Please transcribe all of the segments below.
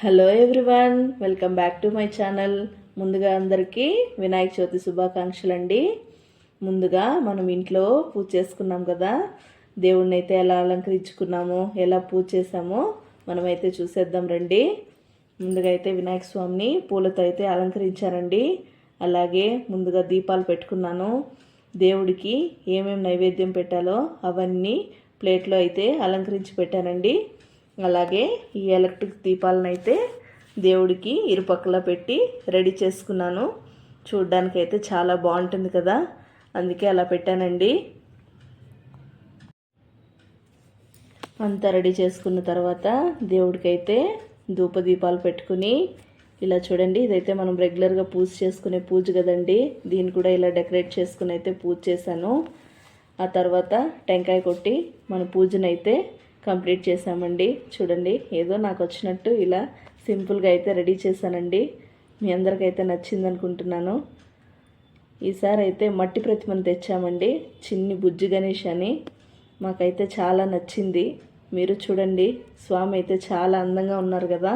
Hello everyone welcome back to my channel. ముందుగా అందరికీ వినాయక చవితి శుభాకాంక్షలు అండి ముందుగా మనం ఇంట్లో పూజ చేసుకున్నాం కదా దేవుణ్ణి అయితే ఎలా అలంకరించుకున్నామో ఎలా పూజ చేసామో మనమైతే చూసేద్దాం రండి. ముందుగా అయితే వినాయక స్వామిని పూలతో అయితే అలంకరించారండి. అలాగే ముందుగా దీపాలు పెట్టుకున్నాను. దేవుడికి ఏమేమి నైవేద్యం పెట్టాలో అవన్నీ ప్లేట్లో అయితే అలంకరించి పెట్టానండి. అలాగే ఈ ఎలక్ట్రిక్ దీపాలను అయితే దేవుడికి ఇరుపక్కల పెట్టి రెడీ చేసుకున్నాను. చూడ్డానికి అయితే చాలా బాగుంటుంది కదా. అందుకే అలా పెట్టానండి. అంతా రెడీ చేసుకున్న తర్వాత దేవుడికైతే ధూపదీపాలు పెట్టుకుని ఇలా చూడండి ఇదైతే మనం రెగ్యులర్గా పూజ చేసుకునే పూజ కదండి. దీన్ని కూడా ఇలా డెకరేట్ చేసుకుని అయితే పూజ చేశాను. ఆ తర్వాత టెంకాయ కొట్టి మన పూజనైతే కంప్లీట్ చేశామండి. చూడండి ఏదో నాకు వచ్చినట్టు ఇలా సింపుల్గా అయితే రెడీ చేశానండి. మీ అందరికైతే నచ్చింది అనుకుంటున్నాను. ఈసారి అయితే మట్టి ప్రతిమను తెచ్చామండి. చిన్ని బుజ్జి గణేష్ అని. మాకైతే చాలా నచ్చింది. మీరు చూడండి స్వామి అయితే చాలా అందంగా ఉన్నారు కదా.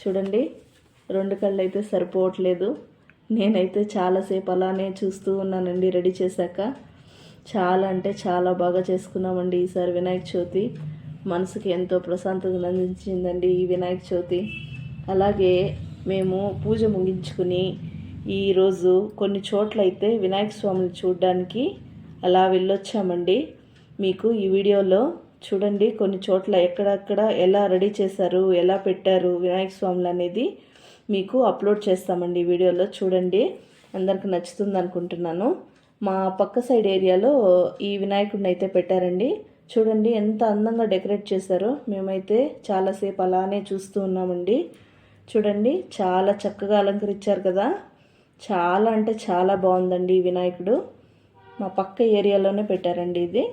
చూడండి రెండు కళ్ళు అయితే సరిపోవట్లేదు. నేనైతే చాలాసేపు అలానే చూస్తూ ఉన్నానండి రెడీ చేశాక. చాలా అంటే చాలా బాగా చేసుకున్నామండి ఈసారి వినాయక చవితి. మనసుకి ఎంతో ప్రశాంతతను అందించిందండి ఈ వినాయక చవితి. అలాగే మేము పూజ ముగించుకుని ఈరోజు కొన్ని చోట్ల అయితే వినాయక స్వామిని చూడడానికి అలా వెళ్ళొచ్చామండి. మీకు ఈ వీడియోలో చూడండి కొన్ని చోట్ల ఎక్కడెక్కడ ఎలా రెడీ చేశారు ఎలా పెట్టారు వినాయక స్వాములు అనేది మీకు అప్లోడ్ చేస్తామండి ఈ వీడియోలో చూడండి. అందరికి నచ్చుతుంది అనుకుంటున్నాను. మా పక్క సైడ్ ఏరియాలో ఈ వినాయకుడిని అయితే పెట్టారండి. చూడండి ఎంత అందంగా డెకరేట్ చేశారో. మేమైతే చాలాసేపు అలానే చూస్తూ ఉన్నామండి. చూడండి చాలా చక్కగా అలంకరించారు కదా. చాలా అంటే చాలా బాగుందండి ఈ వినాయకుడు. మా పక్క ఏరియాలోనే పెట్టారండి ఇది.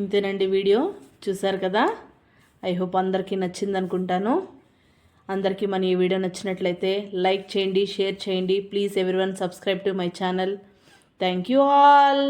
ఇంతేనండి వీడియో. చూసారు కదా? ఐ హోప్ అందరికీ నచ్చింది అనుకుంటాను అందరికీ మన ఈ వీడియో నచ్చినట్లయితే లైక్ చేయండి షేర్ చేయండి. Please everyone subscribe to my channel. Thank you all.